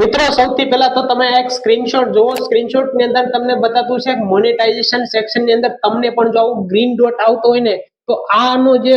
મિત્રો, સૌથી પહેલા તો તમે એક સ્ક્રીનશોટ જુઓ. સ્ક્રીનશોટની અંદર તમને બતાતું છે મોનેટાઇઝેશન સેક્શનની અંદર તમને પણ જો આવું ગ્રીન ડોટ આવતો હોય ને, તો આનો જે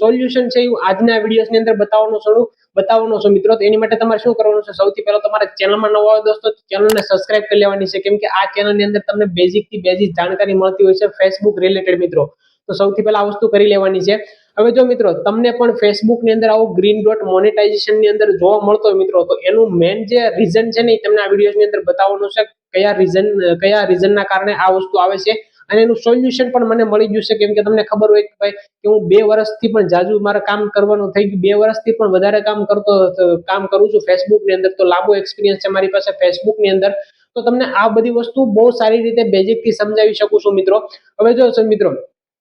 સોલ્યુશન છે એ આજના વિડીયોઝની અંદર બતાવવાનો છું. બતાવવાનો છું મિત્રો, તો એની માટે તમારે શું કરવાનું છે? સૌથી પહેલા તમારે ચેનલમાં નવા હોય દોસ્તો ચેનલને સબસ્ક્રાઇબ કરી લેવાની છે. કેમ કે આ ચેનલની અંદર તમને બેઝિકથી બેઝિક જાણકારી મળતી હોય છે ફેસબુક રિલેટેડ મિત્રો. તો સૌથી પહેલા આ વસ્તુ કરી લેવાની છે. હવે જો મિત્રો, તમને પણ ફેસબુકની અંદર આવો ગ્રીન ડોટ મોનેટાઇઝેશનની અંદર જોવા મળતો હોય મિત્રો, તો એનું મેન જે રીઝન છે ને એ તમને આ વીડિયો ની અંદર બતાવવાનું છે, કયા રીઝન કયા રીઝન ના કારણે આ વસ્તુ આવે છે. અને એનું સોલ્યુશન પણ મને મળી ગયું છે, કેમ કે તમને ખબર હોય કે ભાઈ, કે હું બે વર્ષથી પણ જાજુ મારે કામ કરવાનું થઈ ગયું. બે વર્ષથી પણ વધારે કામ કરતો, કામ કરું છું ફેસબુકની અંદર, તો લાંબો એક્સપિરિયન્સ છે મારી પાસે ફેસબુકની અંદર. તો તમને આ બધી વસ્તુ બહુ સારી રીતે બેઝિકથી સમજાવી શકું છું મિત્રો. હવે જો, મિત્રો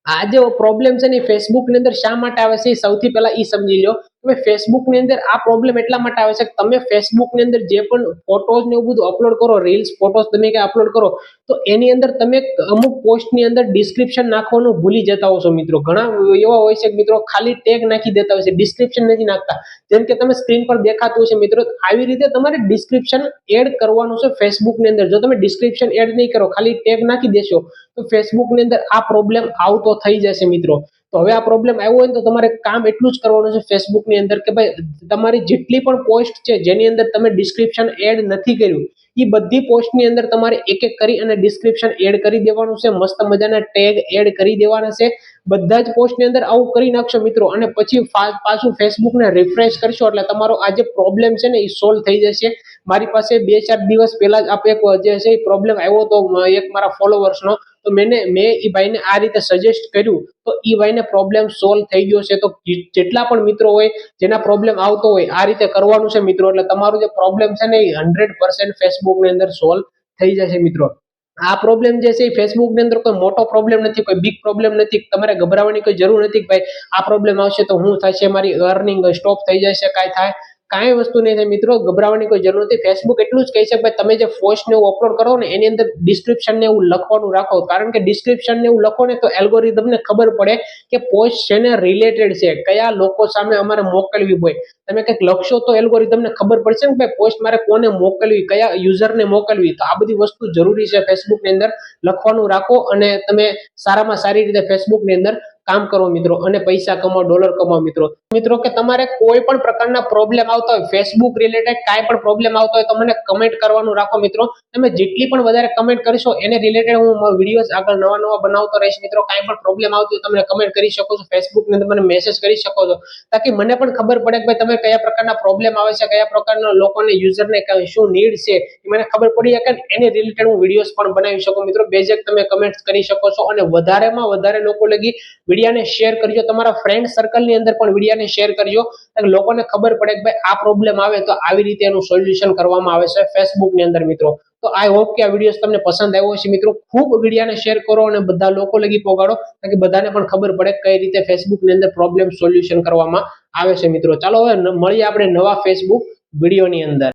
આ જે પ્રોબ્લેમ છે ને ફેસબુકની અંદર શા માટે આવે છે સૌથી પહેલા એ સમજી લો તમે ફેસબુકની અંદર આ પ્રોબ્લેમ એટલા માટે આવે છે કે તમે ફેસબુકની અંદર જે પણ ફોટોઝ ને એવું બધું અપલોડ કરો રીલ્સ ફોટોઝ તમે કંઈ અપલોડ કરો, તો એની અંદર તમે અમુક પોસ્ટની અંદર ડિસ્ક્રિપ્શન નાખવાનું ભૂલી જતા હો છો મિત્રો. ઘણા એવા હોય છે કે મિત્રો ખાલી ટેગ નાખી દેતા હોય છે ડિસ્ક્રિપ્શન નથી નાખતા. જેમ કે તમે સ્ક્રીન પર દેખાતું છે મિત્રો, આવી રીતે તમારે ડિસ્ક્રિપ્શન એડ કરવાનું છે ફેસબુકની અંદર. જો તમે ડિસ્ક્રિપ્શન એડ નહીં કરો, ખાલી ટેગ નાખી દેશો, તો ફેસબુકની અંદર આ પ્રોબ્લેમ આવતો થઈ જશે મિત્રો. તો હવે આ પ્રોબ્લેમ આવ્યો હોય તો તમારે કામ એટલું જ કરવાનું છે ફેસબુકની અંદર કે ભાઈ તમારી જેટલી પણ પોસ્ટ છે જેની અંદર તમે ડિસ્ક્રિપ્શન એડ નથી કર્યું એ બધી પોસ્ટની અંદર તમારે એક એક કરી અને ડિસ્ક્રિપ્શન એડ કરી દેવાનું છે, મસ્ત મજાના ટેગ એડ કરી દેવાના છે. બધા જ પોસ્ટની અંદર આવું કરી નાખશો મિત્રો અને પછી પાછું ફેસબુકને રિફ્રેશ કરશો એટલે તમારો આ જે પ્રોબ્લેમ છે ને એ સોલ્વ થઈ જશે. મારી પાસે બે ચાર દિવસ પહેલા જ આપ એક જે છે એ પ્રોબ્લેમ આવ્યો હતો, એક મારા ફોલોવર્સનો તો મેં મેં એ ભાઈને આ રીતે સજેસ્ટ કર્યું, તો એ ભાઈને પ્રોબ્લેમ સોલ્વ થઈ ગયો છે. તો જેટલા પણ મિત્રો હોય, જેના પ્રોબ્લેમ આવતો હોય, આ રીતે કરવાનું છે મિત્રો. એટલે તમારું જે પ્રોબ્લેમ છે ને એ હંડ્રેડ પર્સન્ટ ફેસબુકની અંદર સોલ્વ થઈ જશે મિત્રો. આ પ્રોબ્લેમ જે છે એ ફેસબુકની અંદર કોઈ મોટો પ્રોબ્લેમ નથી, કોઈ બિગ પ્રોબ્લેમ નથી, તમારે ગભરાવાની કોઈ જરૂર નથી ભાઈ આ પ્રોબ્લેમ આવશે તો હું થશે, મારી અર્નિંગ સ્ટોપ થઈ જશે, કાંઈ થાય. કાંઈ વસ્તુ નહીં થાય. મિત્રો, ગભરાવાની કોઈ જરૂર નથી. ફેસબુક એટલું જ કહે છે ભાઈ, તમે જે પોસ્ટ ને એવું અપલોડ કરો ને, એની અંદર ડિસ્ક્રિપ્શન ને એવું લખવાનું રાખો. કારણ કે ડિસ્ક્રિપ્શન ને એવું લખો ને તો એલ્ગોરિધમને ખબર પડે કે પોસ્ટ છે ને રિલેટેડ છે. કયા લોકો સામે અમારે મોકલવી હોય. તમે કંઈક લખશો તો એલ્ગોરિધમને ખબર પડશે ને ભાઈ પોસ્ટ મારે કોને મોકલવી, કયા યુઝરને મોકલવી. તો આ બધી વસ્તુ જરૂરી છે ફેસબુકની અંદર લખવાનું રાખો અને તમે સારામાં સારી રીતે ફેસબુકની અંદર કામ કરો મિત્રો અને પૈસા કમાઓ ડોલર કમાઓ મિત્રો. મિત્રો કે તમારે કોઈ પણ પ્રકારના પ્રોબ્લેમ આવતા હોય ફેસબુક રિલેટેડ કાંઈ પણ પ્રોબ્લેમ આવતો હોય તો મને કમેન્ટ કરવાનું રાખો મિત્રો. તમે જેટલી પણ વધારે કમેન્ટ કરશો, એને રિલેટેડ હું વિડીયોઝ આગળ નવા નવા બનાવતો રહીશ મિત્રો. કાંઈ પણ પ્રોબ્લેમ આવતી હોય તમે કમેન્ટ કરી શકો છો ફેસબુક તમે મેસેજ કરી શકો છો. તાકી મને પણ ખબર પડે કે ભાઈ તમે કયા પ્રકારના પ્રોબ્લેમ આવે છે, કયા પ્રકારના લોકોને યુઝરને શું નીડ છે, એ મને ખબર પડી શકે એને રિલેટેડ હું વિડીયોઝ પણ બનાવી શકું મિત્રો. બેજેક તમે કમેન્ટ કરી શકો છો અને વધારેમાં વધારે લોકો લગી વિડીયાને શેર કરજો. તમારા ફ્રેન્ડ સર્કલની અંદર પણ વિડીયાને શેર કરજો. લોકોને ખબર પડે કે ભાઈ આ પ્રોબ્લેમ આવે તો આવી રીતે એનું સોલ્યુશન કરવામાં આવે છે ફેસબુકની અંદર મિત્રો. તો આઈ હોપ કે આ વીડિયો તમને પસંદ આવ્યો હશે મિત્રો. ખૂબ વિડીયાને શેર કરો અને બધા લોકો લગી પોગાડો. કે બધાને પણ ખબર પડે કઈ રીતે ફેસબુકની અંદર પ્રોબ્લેમ સોલ્યુશન કરવામાં આવે છે મિત્રો. ચાલો હવે મળીએ આપણે નવા ફેસબુક વિડીયોની અંદર.